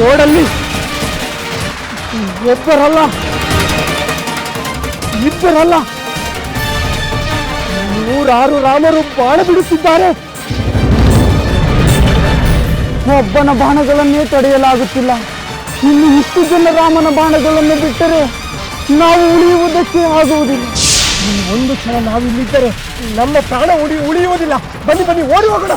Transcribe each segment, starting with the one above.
ನೋಡಲ್ಲಿ. ಒಬ್ಬರಲ್ಲ ಇಬ್ಬರಲ್ಲ. ನೂರಾರು ರಾಮರು ಬಾಣ ಬಿಡಿಸಿದ್ದಾರೆ. ಒಬ್ಬನ ಬಾಣಗಳನ್ನೇ ತಡೆಯಲಾಗುತ್ತಿಲ್ಲ. ಇನ್ನು ಇಷ್ಟು ಜನ ರಾಮನ ಬಾಣಗಳನ್ನು ಬಿಟ್ಟರೆ ನಾವು ಉಳಿಯುವುದಕ್ಕೆ ಆಗುವುದಿಲ್ಲ. ಒಂದು ಕ್ಷಣ ನಾವಿಲ್ಲಿದ್ದರೆ ನಮ್ಮ ಪ್ರಾಣ ಉಳಿ ಉಳಿಯುವುದಿಲ್ಲ. ಬನ್ನಿ ಬನ್ನಿ, ಓಡಿ ಹೋಗೋಣ.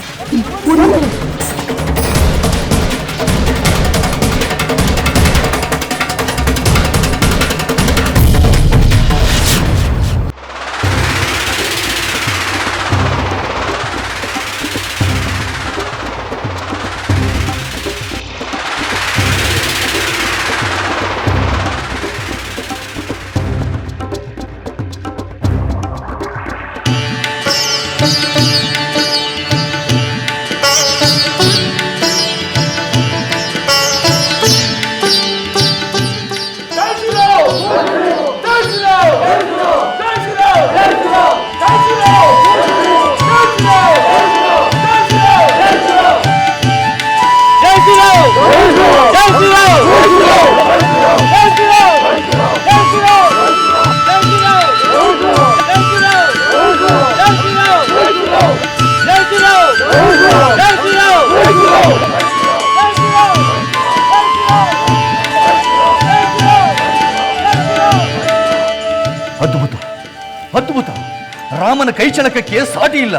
ರಾಮನ ಕೈಚಳಕಕ್ಕೆ ಸಾಟಿ ಇಲ್ಲ.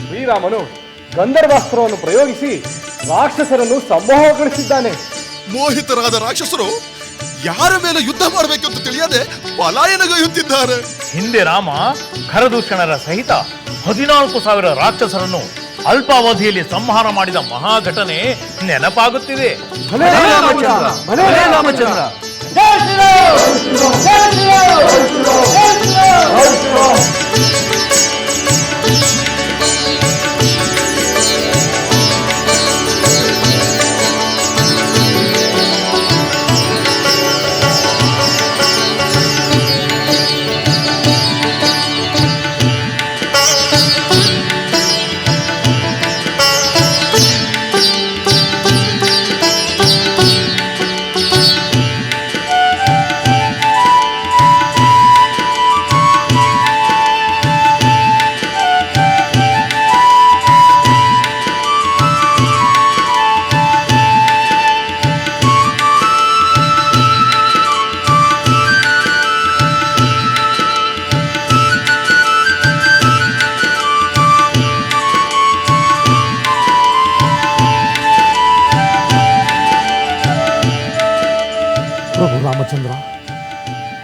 ಶ್ರೀರಾಮನು ಗಂಧರ್ವಾಸ್ತ್ರವನ್ನು ಪ್ರಯೋಗಿಸಿ ರಾಕ್ಷಸರನ್ನು ಸಂಭವಗೊಳಿಸಿದ್ದಾನೆ ಮೋಹಿತರಾದ ರಾಕ್ಷಸರು ಯಾರ ಮೇಲೆ ಯುದ್ಧ ಮಾಡಬೇಕೆಂದು ತಿಳಿಯದೆ ಪಲಾಯನಗೈಯುತ್ತಿದ್ದಾರೆ ಹಿಂದೆ ರಾಮ ಖರದೂಷಣರ ಸಹಿತ ಹದಿನಾಲ್ಕು ಸಾವಿರ ರಾಕ್ಷಸರನ್ನು ಅಲ್ಪಾವಧಿಯಲ್ಲಿ ಸಂಹಾರ ಮಾಡಿದ ಮಹಾ ಘಟನೆ ನೆನಪಾಗುತ್ತಿದೆ ರಾಮಚಂದ್ರ. ಭಲೇ ರಾಮಚಂದ್ರ. ಪ್ರಭು ರಾಮಚಂದ್ರ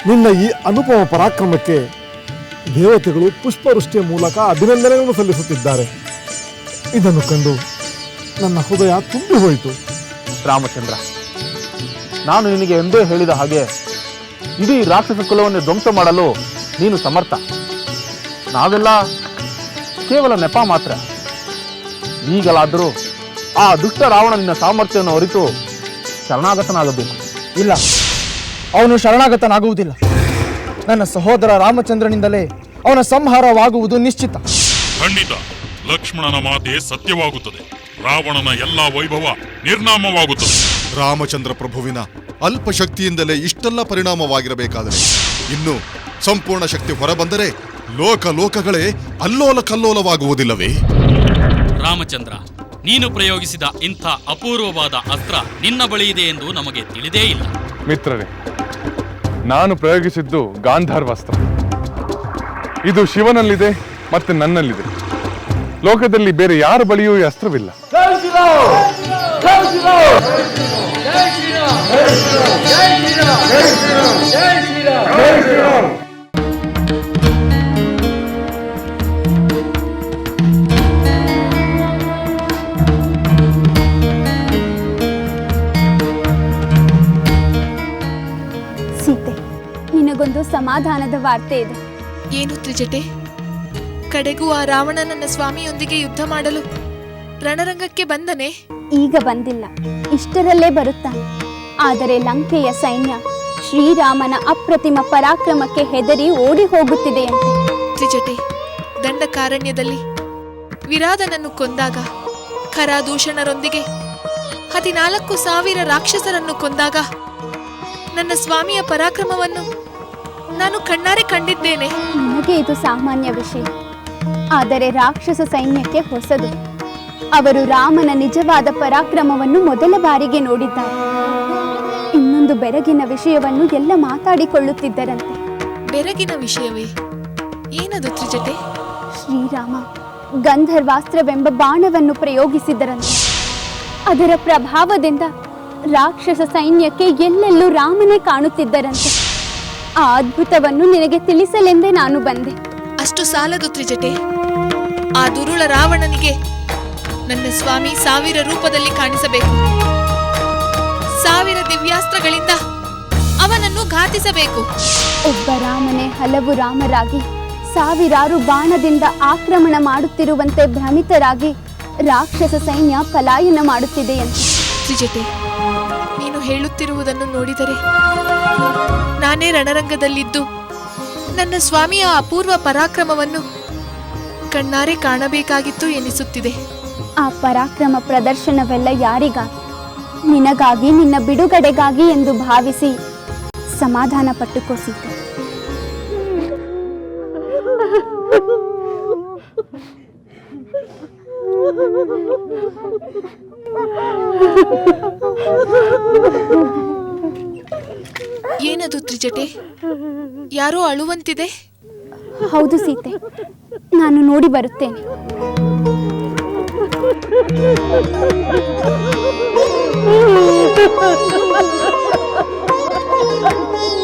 ನಿನ್ನ ಈ ಅನುಪಮ ಪರಾಕ್ರಮಕ್ಕೆ ದೇವತೆಗಳು ಪುಷ್ಪವೃಷ್ಟಿಯ ಮೂಲಕ ಅಭಿನಂದನೆಗಳನ್ನು ಸಲ್ಲಿಸುತ್ತಿದ್ದಾರೆ. ಇದನ್ನು ಕಂಡು ನನ್ನ ಹೃದಯ ತುಂಬಿ ಹೋಯಿತು. ರಾಮಚಂದ್ರ ನಾನು ನಿನಗೆ ಎಂದೇ ಹೇಳಿದ ಹಾಗೆ ಇಡೀ ರಾಕ್ಷಸ ಕುಲವನ್ನು ಧ್ವಂಸ ಮಾಡಲು ನೀನು ಸಮರ್ಥ. ನಾವೆಲ್ಲ ಕೇವಲ ನೆಪ ಮಾತ್ರ. ಈಗಲಾದರೂ ಆ ದುಷ್ಟ ರಾವಣ ನಿನ್ನ ಸಾಮರ್ಥ್ಯವನ್ನು ಅರಿತು ಶರಣಾಗತನಾಗಬೇಕು. ಇಲ್ಲ. ಅವನು ಶರಣಾಗತನಾಗುವುದಿಲ್ಲ. ನನ್ನ ಸಹೋದರ ರಾಮಚಂದ್ರನಿಂದಲೇ ಅವನ ಸಂಹಾರವಾಗುವುದು ನಿಶ್ಚಿತ. ಖಂಡಿತ. ಲಕ್ಷ್ಮಣನ ಮಾತೆ ಸತ್ಯವಾಗುತ್ತದೆ. ರಾವಣನ ಎಲ್ಲಾ ವೈಭವ ನಿರ್ನಾಮವಾಗುತ್ತದೆ. ರಾಮಚಂದ್ರ ಪ್ರಭುವಿನ ಅಲ್ಪ ಶಕ್ತಿಯಿಂದಲೇ ಇಷ್ಟೆಲ್ಲ ಪರಿಣಾಮವಾಗಿರಬೇಕಾದರೆ ಇನ್ನು ಸಂಪೂರ್ಣ ಶಕ್ತಿ ಹೊರಬಂದರೆ ಲೋಕ ಲೋಕಗಳೇ ಅಲ್ಲೋಲ ಕಲ್ಲೋಲವಾಗುವುದಿಲ್ಲವೇ ರಾಮಚಂದ್ರ ನೀನು ಪ್ರಯೋಗಿಸಿದ ಇಂಥ ಅಪೂರ್ವವಾದ ಅಸ್ತ್ರ ನಿನ್ನ ಬಳಿ ಇದೆ ಎಂದು ನಮಗೆ ತಿಳಿದೇ ಇಲ್ಲ. ಮಿತ್ರರೇ ನಾನು ಪ್ರಯೋಗಿಸಿದ್ದು ಗಾಂಧಾರ್ವಾಸ್ತ್ರ ಇದು ಶಿವನಲ್ಲಿದೆ ಮತ್ತೆ ನನ್ನಲ್ಲಿದೆ. ಲೋಕದಲ್ಲಿ ಬೇರೆ ಯಾರ ಬಳಿಯೂ ಈ ಅಸ್ತ್ರವಿಲ್ಲ. ಸಮಾಧಾನದ ವಾರ್ತೆ ಇದೆ. ಏನು ತ್ರಿಜಟೆ? ಕಡೆಗೂ ಆ ರಾವಣ ನನ್ನ ಸ್ವಾಮಿಯೊಂದಿಗೆ ಯುದ್ಧ ಮಾಡಲು ರಣರಂಗಕ್ಕೆ ಬಂದನೆ? ಈಗ ಬಂದಿಲ್ಲ. ಇಷ್ಟರಲ್ಲೇ ಬರುತ್ತಾನೆ. ಆದರೆ ಲಂಕೆಯ ಸೈನ್ಯ ಶ್ರೀರಾಮನ ಅಪ್ರತಿಮ ಪರಾಕ್ರಮಕ್ಕೆ ಹೆದರಿ ಓಡಿ ಹೋಗುತ್ತಿದೆ ತ್ರಿಜಟೆ ದಂಡಕಾರಣ್ಯದಲ್ಲಿ ವಿರಾದನನ್ನು ಕೊಂದಾಗ ಖರಾದೂಷಣರೊಂದಿಗೆ ಹದಿನಾಲ್ಕು ಸಾವಿರ ರಾಕ್ಷಸರನ್ನು ಕೊಂದಾಗ ನನ್ನ ಸ್ವಾಮಿಯ ಪರಾಕ್ರಮವನ್ನು ನಾನು ಕಣ್ಣಾರೆ ಕಂಡಿದ್ದೇನೆ. ನಮಗೆ ಇದು ಸಾಮಾನ್ಯ ವಿಷಯ. ಆದರೆ ರಾಕ್ಷಸ ಸೈನ್ಯಕ್ಕೆ ಹೊಸದು. ಅವರು ರಾಮನ ನಿಜವಾದ ಪರಾಕ್ರಮವನ್ನು ಮೊದಲ ಬಾರಿಗೆ ನೋಡಿದ್ದಾರೆ. ಇನ್ನೊಂದು ಬೆರಗಿನ ವಿಷಯವನ್ನು ಎಲ್ಲ ಮಾತಾಡಿಕೊಳ್ಳುತ್ತಿದ್ದರಂತೆ. ಬೆರಗಿನ ವಿಷಯವೇ? ಏನದು ತ್ರಿಜಟೆ ಶ್ರೀರಾಮ ಗಂಧರ್ವಾಸ್ತ್ರವೆಂಬ ಬಾಣವನ್ನು ಪ್ರಯೋಗಿಸಿದರಂತೆ. ಅದರ ಪ್ರಭಾವದಿಂದ ರಾಕ್ಷಸ ಸೈನ್ಯಕ್ಕೆ ಎಲ್ಲೆಲ್ಲೂ ರಾಮನೇ ಕಾಣುತ್ತಿದ್ದರಂತೆ. ಆ ಅದ್ಭುತವನ್ನು ನಿನಗೆ ತಿಳಿಸಲೆಂದೇ ನಾನು ಬಂದೆ. ಅಷ್ಟು ಸಾಲದು ತ್ರಿಜಟೆ. ಆ ದುರುಳ ರಾವಣನಿಗೆ ನನ್ನ ಸ್ವಾಮಿ ಸಾವಿರ ರೂಪದಲ್ಲಿ ಕಾಣಿಸಬೇಕು. ಸಾವಿರ ದಿವ್ಯಾಸ್ತ್ರಗಳಿಂದ ಅವನನ್ನು ಘಾತಿಸಬೇಕು. ಒಬ್ಬ ರಾಮನೇ ಹಲವು ರಾಮರಾಗಿ ಸಾವಿರಾರು ಬಾಣದಿಂದ ಆಕ್ರಮಣ ಮಾಡುತ್ತಿರುವಂತೆ ಭ್ರಮಿತರಾಗಿ ರಾಕ್ಷಸ ಸೈನ್ಯ ಪಲಾಯನ ಮಾಡುತ್ತಿದೆ ಎಂದು ಹೇಳುತ್ತಿರುವುದನ್ನು ನೋಡಿದರೆ ನಾನೇ ರಣರಂಗದಲ್ಲಿದ್ದು ನನ್ನ ಸ್ವಾಮಿಯ ಅಪೂರ್ವ ಪರಾಕ್ರಮವನ್ನು ಕಣ್ಣಾರೆ ಕಾಣಬೇಕಾಗಿತ್ತು ಎನಿಸುತ್ತಿದೆ. ಆ ಪರಾಕ್ರಮ ಪ್ರದರ್ಶನವೆಲ್ಲ ಯಾರಿಗಾಗಿ ನಿನಗಾಗಿ ನಿನ್ನ ಬಿಡುಗಡೆಗಾಗಿ ಎಂದು ಭಾವಿಸಿ ಸಮಾಧಾನ ಪಟ್ಟುಕೋ ಸೀತೆ ಏನದು ತ್ರಿಜಟೆ? ಯಾರೋ ಅಳುವಂತಿದೆ? ಹೌದು ಸೀತೆ ನಾನು ನೋಡಿ ಬರುತ್ತೇನೆ.